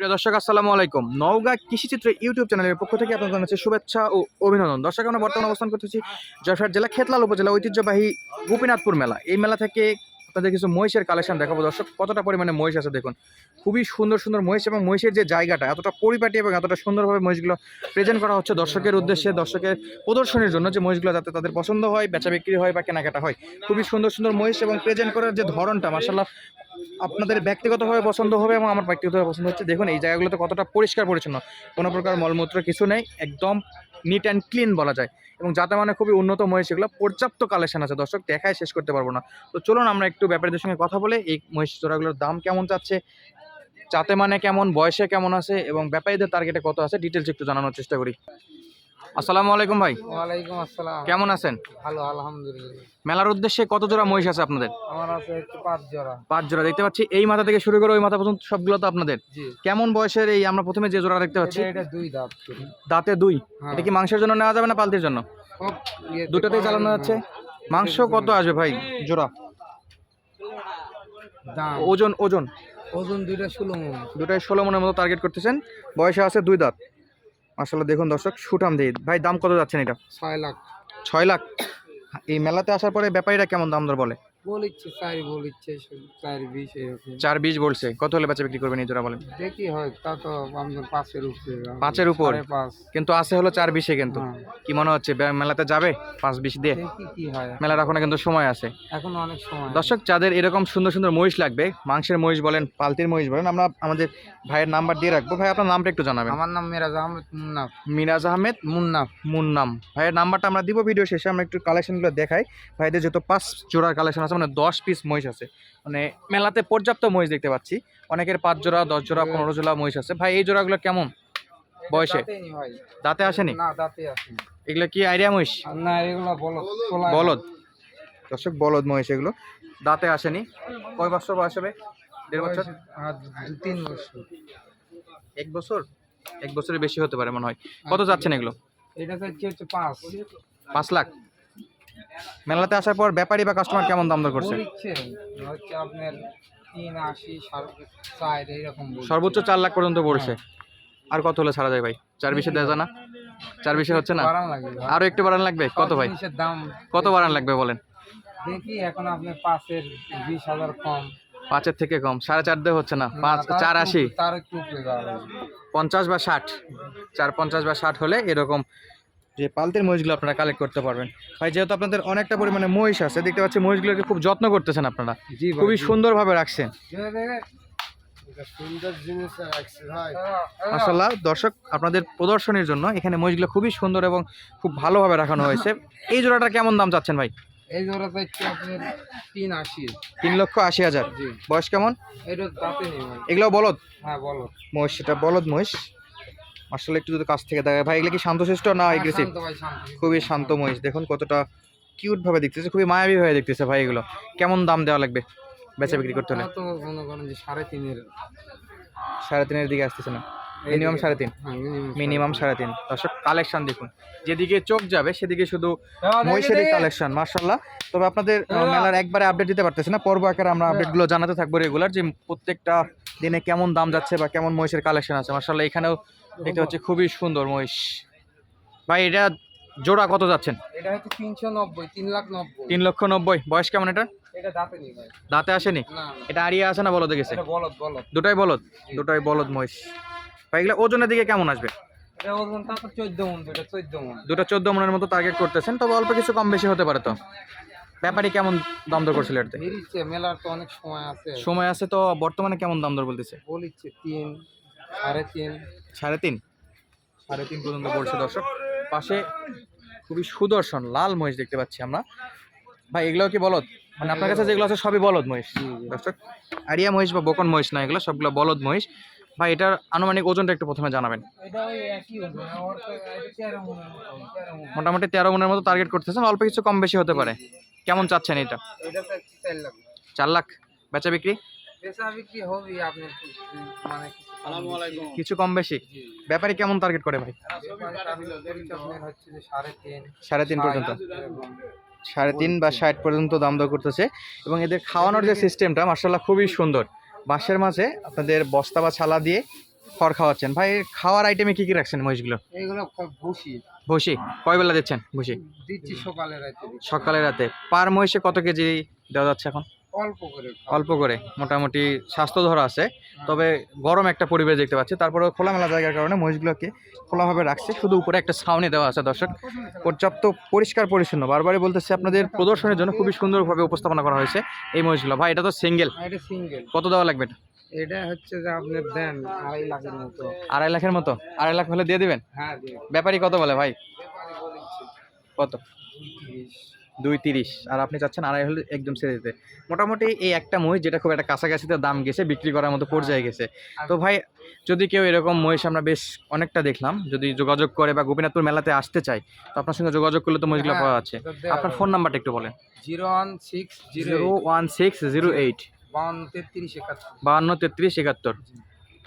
প্রিয় দর্শক, আসসালামু আলাইকুম। নওগাঁ কৃষিচিত্র ইউটিউব চ্যানেলের পক্ষ থেকে আপনাদের জানাচ্ছি শুভেচ্ছা ও অভিনন্দন। দর্শক, আমরা বর্তমানে অবস্থান করতেছি জয়ফাট জেলা খেতলাল উপজেলা ঐতিহ্যবাহী গোপীনাথপুর মেলা। এই মেলা থেকে আপনাদের কিছু মহিষের কালেকশন দেখাবো। দর্শক, কতটা পরিমাণে মহিষ আছে দেখুন। খুবই সুন্দর সুন্দর মহিষ এবং মহিষের যে জায়গাটা, এতটা পরিপাটি এবং এতটা সুন্দরভাবে মহিষগুলো প্রেজেন্ট করা হচ্ছে দর্শকের উদ্দেশ্যে, দর্শকের প্রদর্শনের জন্য যে মহিষগুলো যাতে তাদের পছন্দ হয়, বেচা বিক্রি হয় বা কেনাকাটা হয়। খুবই সুন্দর সুন্দর মহিষ এবং প্রেজেন্ট করার যে ধরনটা মার্শাল্লাহ আপনাদের ব্যক্তিগতভাবে পছন্দ হবে এবং আমার ব্যক্তিগতভাবে পছন্দ হচ্ছে। দেখুন, এই জায়গাগুলোতে কতটা পরিষ্কার পরিচ্ছন্ন। কোনো প্রকার মলমূত্র কিছু নেই, একদম নিট অ্যান্ড ক্লিন বলা যায়। এবং যাতে মানে খুবই উন্নত মহিষ পর্যাপ্ত কালেকশন আছে। দর্শক, দেখায় শেষ করতে পারব না। তো চলুন আমরা একটু ব্যাপারীদের সঙ্গে কথা বলে এই মহিষ জোড়াগুলোর দাম কেমন চাচ্ছে যাতে মানে কেমন, বয়সে কেমন আছে এবং ব্যাপারীদের টার্গেটে কত আছে ডিটেলস একটু জানানোর চেষ্টা করি। আসসালামু আলাইকুম ভাই। ওয়ালাইকুম আসসালাম। কেমন আছেন? ভালো আলহামদুলিল্লাহ। মেলার উদ্দেশ্যে কত জোড়া মহিষ আছে আপনাদের? আমার আছে পাঁচ জোড়া। পাঁচ জোড়া দেখতে পাচ্ছি। এই মাথা থেকে শুরু করে ওই মাথা পর্যন্ত সবগুলো তো আপনাদের। জি। কেমন বয়সের এই আমরা প্রথমে যে জোড়া দেখতে পাচ্ছি? এটা দুই দাঁত। দাঁতে দুই। হ্যাঁ। এটা কি মাংসের জন্য নেওয়া যাবে না পালতির জন্য? দুটোতেই চালানো যাচ্ছে? মাংস কত আসবে ভাই জোড়া? ওজন ওজন। ওজন দুইটা ষোলো মন। দুটাই ষোলো মনের মতো টার্গেট করতেছেন। বয়সে আছে দুই দাঁত। আসলে দেখুন দর্শক সুঠাম দিয়ে ভাই দাম কত যাচ্ছেন এটা? ছয় লাখ। ছয় লাখ। এই মেলাতে আসার পরে ব্যাপারীরা কেমন দাম দর বলে? বলিচ্ছে চার বলিচ্ছে চার বিশ এরকম। চার বিশ বলছে। কত হলে বেচা বিক্রি করবেন এই জোড়া বলেন? দেখি হয় তা তো আমাদের পাঁচের উপরে। পাঁচের উপর? সাড়ে পাঁচ। কিন্তু আছে হলো চার বিশে কিন্তু। হ্যাঁ। কি মনে হচ্ছে বে- মেলাতে যাবে পাঁচ বিশ দিয়ে? দেখি কি হয়। মেলার এখনও কিন্তু সময় আছে। এখন অনেক সময় দর্শক যাদের এরকম সুন্দর সুন্দর মহিষ লাগবে মাংসের মহিষ বলেন পালতির মহিষ বলেন আমরা আমাদের ভাইয়ের নাম্বার দিয়ে রাখব। ভাই আপনার নামটা একটু জানাবেন। আমার নাম মিরাজ আহমেদ মুন্নাফ। মিরাজ আহমেদ মুন্নাফ। মুন্নাম। ভাইয়ের নাম্বারটা আমরা দিব ভিডিও শেষে আমরা একটু কালেকশনগুলো দেখাই। ভাইদের যত পাঁচ জোড়ার কালেকশন আছে মানে দশ পিস মহিষ আছে। মানে মেলাতে পর্যাপ্ত মহিষ দেখতে পাচ্ছি। অনেকের পাঁচ জোড়া দশ জোড়া পনেরো জোড়া মহিষ আছে। ভাই এই জোড়াগুলো কেমন বয়সে? দাঁতে আসেনি? না দাঁতে আসেনি। এগুলো কি আইডিয়া মহিষ? না এগুলো বলো বলদ। দর্শক বলদ মহিষ এগুলো। দাঁতে আসেনি। কয় বছর বয়স হবে? দেড় বছর? তিন বছর। এক বছর? এক বছরের বেশি হতে পারে মনে হয়। কত যাচ্ছেন এগুলো? এটা হচ্ছে পাঁচ। পাঁচ লাখ? মেলাতে আসার পর ব্যাপারী বা কাস্টমার কেমন দাম দর করছে? হচ্ছে আপনার তিন আশি চার এইরকম সর্বোচ্চ চার লাখ পর্যন্ত পড়ছে। আর কত হলে ছাড়া যায় ভাই? চার বিশে দেওয়া যায় না? চার বিশে হচ্ছে না? আরও একটু বাড়ান লাগবে? কত ভাই? দাম কত বাড়ান লাগবে বলেন? দেখি এখন আপনি পাঁচের বিশ হাজার কম। পাঁচের থেকে কম। সাড়ে চার দিয়ে হচ্ছে না? পাঁচ চার আশি। পঞ্চাশ বা ষাট। চার পঞ্চাশ বা ষাট হলে এরকম যে পালতের মহিষগুলো আপনারা কালেক্ট করতে পারবেন। ভাই যেহেতু আপনাদের অনেকটা পরিমাণে মহিষ আছে দেখতে পাচ্ছি মহিষগুলোকে খুব যত্ন করতেছেন আপনারা। জি খুবই সুন্দরভাবে রাখছেন। মাসাল্লাহ দর্শক আপনাদের প্রদর্শনীর জন্য এখানে মহিষগুলো খুবই সুন্দর এবং খুব ভালোভাবে রাখানো হয়েছে। এই জোড়াটা কেমন দাম চাচ্ছেন ভাই? এই জোড়া হচ্ছে আপনার তিন আশি। তিন লক্ষ আশি হাজার। বয়স কেমন? এটা এগুলো বলদ? হ্যাঁ বলো মহিষ এটা বলদ মহিষ। আসলে একটু যদি কাছ থেকে দেখায়। ভাই এগুলো কি শান্তশিষ্ট না হ্যাঁ, এগ্রেসিভ শান্ত খুবই শান্ত মহিষ। দেখুন কতটা কিউট ভাবে দেখতেছে খুবই মায়াবী ভাবে দেখতেছে ভাই এগুলো। কেমন দাম দেওয়া লাগবে বেচা বিক্রি করতে হলে? সাড়ে তিনের। সাড়ে তিনের দিকে আসতেছে না? মিনিমাম সাড়ে তিন? হ্যাঁ মিনিমাম মিনিমাম সাড়ে তিন। দর্শক কালেকশন দেখুন। যেদিকে চোখ যাবে সেদিকে শুধু হ্যাঁ, মহিষেরই কালেকশন মার্শাল্লাহ। তবে আপনাদের মেলার একবারে আপডেট দিতে পারতেছে না। পর্ব আকারে আমরা আপডেটগুলো জানাতে থাকব রেগুলার যে প্রত্যেকটা দিনে কেমন দাম যাচ্ছে বা কেমন মহিষের কালেকশন আছে। মার্শাল্লাহ এখানেও দেখতে পাচ্ছি খুবই সুন্দর মহিষ। ভাই এটা জোড়া কত যাচ্ছেন? এটা হচ্ছে তিনশো নব্বই তিন লাখ নব্বই তিন লক্ষ নব্বই। বয়স কেমন এটা? এটা দাঁতে নেই ভাই। দাঁতে আসেনি? এটা আড়িয়ে আছে না বলদে গেছে? এটা বলদ বলদ। দুটাই বলদ? দুটাই বলদ মহিষ। ভাই এগুলো ওজনের দিকে কেমন আসবে? দুটো চোদ্দ মনের মতো টার্গেট করতেছেন তবে অল্প কিছু কম বেশি হতে পারে তো। ব্যাপারী কেমন দাম দর করছিল এটাতে? মেলার তো অনেক সময় আছে। সময় আছে তো বর্তমানে কেমন দাম দর বলতেছে? বলিচ্ছে তিন। সাড়ে তিন। সাড়ে তিন। সাড়ে তিন পর্যন্ত পড়ছে দর্শক। পাশে খুবই সুদর্শন লাল মহিষ দেখতে পাচ্ছি আমরা। ভাই এগুলো কি বলদ? মানে আপনার কাছে যেগুলো আছে সবই বলদ মহিষ। দর্শক আড়িয়া মহিষ বা বকন মহিষ না এগুলো সবগুলো বলদ মহিষ। ভাই এটার আনুমানিক ওজনটা একটু প্রথমে জানাবেন। মোটামুটি তেরো মনের মতো টার্গেট করতেছেন অল্প কিছু কম বেশি হতে পারে। কেমন চাচ্ছেন এটা? চার লাখ। বেচা বিক্রি? বেচা বিক্রি হবে আপনার মানে সালামু আলাইকুম কিছু কম বেশি? ব্যাপারী কেমন টার্গেট করে ভাই? সাড়ে তিন পর্যন্ত। সাড়ে তিন বা ষাট পর্যন্ত দাম দর করতেছে। এবং এদের খাওয়ানোর যে সিস্টেমটা মার্শাল্লাহ খুবই সুন্দর। বাঁশের মাঝে আপনাদের বস্তা বা ছালা দিয়ে খড় খাওয়াচ্ছেন। ভাই খাওয়ার আইটেমে কি কি রাখছেন মহিষগুলো? এইগুলো ক- ভুসি ভুসি কয় বেলা দিচ্ছেন ভুসি দিচ্ছি সকালে রাতে সকালে রাতে। পার মহিষে কত কেজি দেওয়া যাচ্ছে এখন? অল্প করে অল্প করে মোটামুটি স্বাস্থ্য ধরা আছে তবে গরম একটা পরিবেশ দেখতে পাচ্ছি। তারপরে খোলামেলা জায়গার কারণে মহিষগুলোকে খোলাভাবে রাখছে। শুধু উপরে একটা ছাউনি দেওয়া আছে দর্শক। পর্যাপ্ত পরিষ্কার পরিচ্ছন্ন। বারবারই বলতেছি আপনাদের প্রদর্শনের জন্য খুবই সুন্দরভাবে উপস্থাপনা করা হয়েছে এই মহিষগুলো। ভাই এটা তো সিঙ্গেল এটা সিঙ্গেল কত দেওয়া লাগবে এটা? এটা হচ্ছে যে আপনি দেন আড়াই লাখের মতো। আড়াই লাখের মতো? আড়াই লাখ হলে দিয়ে দিবেন? হ্যাঁ ব্যাপারী কত বলে ভাই? কত। দুই তিরিশ। আর আপনি চাচ্ছেন আড়াই হলে একদম ছেড়ে দিতে। মোটামুটি এই একটা মহিষ যেটা খুব একটা কাছাকাছিতে দাম গেছে বিক্রি করার মতো পর্যায়ে গেছে। তো ভাই যদি কেউ এরকম মহিষ আমরা বেশ অনেকটা দেখলাম যদি যোগাযোগ করে বা গোপীনাথপুর মেলাতে আসতে চাই তো আপনার সঙ্গে যোগাযোগ করলে তো মহিষগুলো হ্যাঁ, পাওয়া যাচ্ছে। আপনার ফোন নাম্বারটা একটু বলেন। Zero one six zero one six zero eight. বাউন্ন তেত্রিশ একাত্তর। বাহান্ন তেত্রিশ একাত্তর।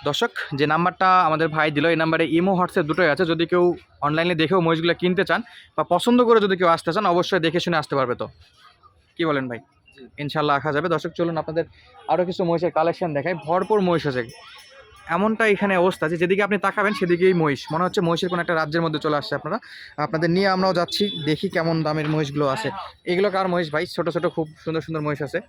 দর্শক যে নাম্বারটা আমাদের ভাই দিল এই নাম্বারে ইমো হোয়াটসঅ্যাপ দুটোই আছে। যদি কেউ অনলাইনে দেখেও মহিষগুলো কিনতে চান বা পছন্দ করে যদি কেউ আসতে চান অবশ্যই দেখে শুনে আসতে পারবে তো। কি বলেন ভাই। ইনশাল্লাহ আসা যাবে। দর্শক চলুন আপনাদের আরও কিছু মহিষের কালেকশন দেখায় ভরপুর মহিষ আছে। এমনটা এখানে অবস্থা যে যেদিকে আপনি তাকাবেন সেদিকেই মহিষ। মনে হচ্ছে মহিষের কোনো একটা রাজ্যের মধ্যে চলে আসছে আপনারা। আপনাদের নিয়ে আমরাও যাচ্ছি দেখি কেমন দামের মহিষগুলো আছে। এগুলো কার মহিষ ভাই? ছোট ছোট খুব সুন্দর সুন্দর মহিষ আছে।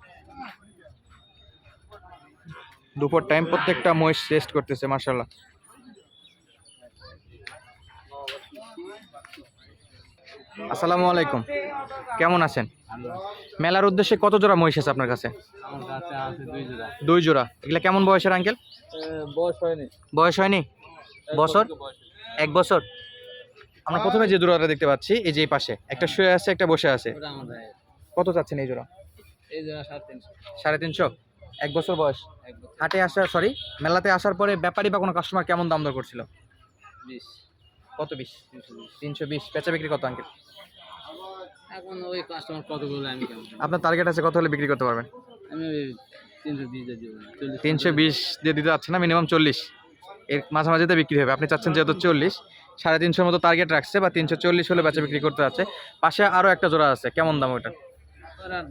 দুপুর টাইম প্রত্যেকটা মহিষ রেস্ট করতেছে মার্শাল্লাহ আসসালামু আলাইকুম। কেমন আছেন? মেলার উদ্দেশ্যে কত জোড়া মহিষ আছে আপনার কাছে? দুই জোড়া। এগুলা কেমন বয়সের আঙ্কেল? বয়স হয়নি। বয়স হয়নি? বছর? এক বছর? আমরা প্রথমে যে জোড়াটা দেখতে পাচ্ছি এই যে পাশে একটা শুয়ে আছে একটা বসে আছে। কত চাচ্ছেন এই জোড়া? এই জোড়া সাড়ে তিনশো। সাড়ে তিনশো? এক বছর বয়স। এক হাটে আসা সরি মেলাতে আসার পরে ব্যাপারী বা কোনো কাস্টমার কেমন দাম দর করছিল? বিশ। কত বিশ? তিনশো বিশ। তিনশো বিশ। বেচা বিক্রি কত আঙ্কেল এখন ওই কাস্টমার কতগুলো আমি আপনার টার্গেট আছে কত হলে বিক্রি করতে পারবেন? আমি তিনশো বিশ দিয়ে তিনশো বিশ দিয়ে দিতে যাচ্ছে না মিনিমাম চল্লিশ। এর মাঝামাঝিতে বিক্রি হবে। আপনি চাচ্ছেন যেহেতু চল্লিশ সাড়ে তিনশোর মতো টার্গেট রাখছে বা তিনশো চল্লিশ হলে বেচা বিক্রি করতে যাচ্ছে। পাশে আরও একটা জোড়া আছে কেমন দাম ওটা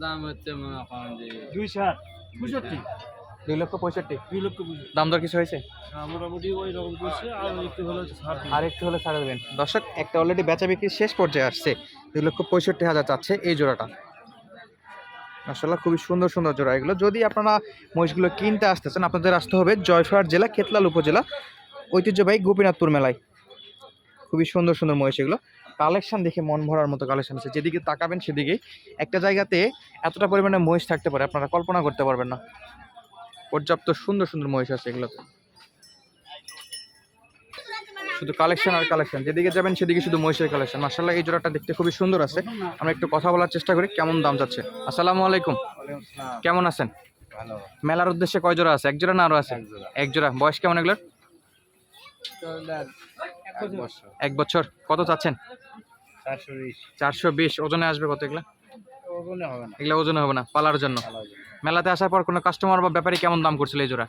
দাম হচ্ছে মনে করেন যে দুই ষাট। পঁয়ষট্টি। দুই লক্ষ পঁয়ষট্টি। দুই লক্ষ দাম দর কিছু হয়েছে? হ্যাঁ, মোটামুটি ওই রকম করছে আর একটু হলো আর একটু হলে ছাড়া দেবেন। দর্শক একটা অলরেডি বেচা বিক্রি শেষ পর্যায়ে আসছে। দুই লক্ষ পঁয়ষট্টি হাজার চাচ্ছে এই জোড়াটা। মাসাল্লাহ খুবই সুন্দর সুন্দর জোড়া এগুলো। যদি আপনারা মহিষগুলো কিনতে আসতেছেন আপনাদের আসতে হবে জয়ফাট জেলা খেতলাল উপজেলা ঐতিহ্যবাহী গোপীনাথপুর মেলায়। খুবই সুন্দর সুন্দর মহিষ এগুলো। কালেকশন দেখে মন ভরার মতো কালেকশন আছে। যেদিকে তাকাবেন সেদিকেই একটা জায়গাতে এতটা পরিমাণে মহিষ থাকতে পারে আপনারা কল্পনা করতে পারবেন না। পর্যাপ্ত সুন্দর সুন্দর মহিষ আছে এগুলোতে। শুধু কালেকশন আর কালেকশন যেদিকে যাবেন সেদিকে শুধু মহিষের কালেকশন মার্শাল্লাহ এই জোড়াটা দেখতে খুবই সুন্দর আছে। আমরা একটু কথা বলার চেষ্টা করি কেমন দাম যাচ্ছে? আসসালামু আলাইকুম। কেমন আছেন? মেলার উদ্দেশ্যে কয় জোড়া আছে? এক জোড়া না আরও আছে? এক জোড়া। বয়স কেমন এগুলোর? এক বছর। কত চাচ্ছেন? চারশো বিশ। ওজনে আসবে কত এগুলা? ওজনে হবে না। এগুলো ওজনে হবে না পালার জন্য। মেলাতে আসার পর কোনো কাস্টমার বা ব্যাপারী কেমন দাম করছিল এই জোড়া?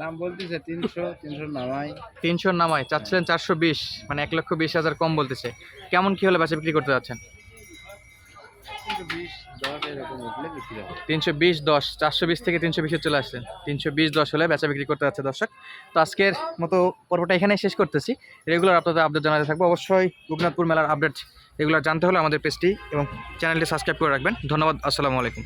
দাম বলতেছে তিনশো তিনশো নামাই। তিনশো নামায় চাচ্ছিলেন চারশো বিশ মানে এক লক্ষ বিশ হাজার কম বলতেছে। কেমন কি হলে বেচা বিক্রি করতে যাচ্ছেন? তিনশো বিশ দশ চারশো বিশ থেকে তিনশো বিশে চলে আসছে। তিনশো বিশ দশ হলে বেচা বিক্রি করতে যাচ্ছে দর্শক। তো আজকের মতো পর্বটা এখানেই শেষ করতেছি। রেগুলার আপনাদের আপডেট জানাতে থাকব। অবশ্যই রুগনাথপুর মেলার আপডেট রেগুলার জানতে হলে আমাদের পেজটি এবং চ্যানেলটি সাবস্ক্রাইব করে রাখবেন। ধন্যবাদ, আসসালামু আলাইকুম।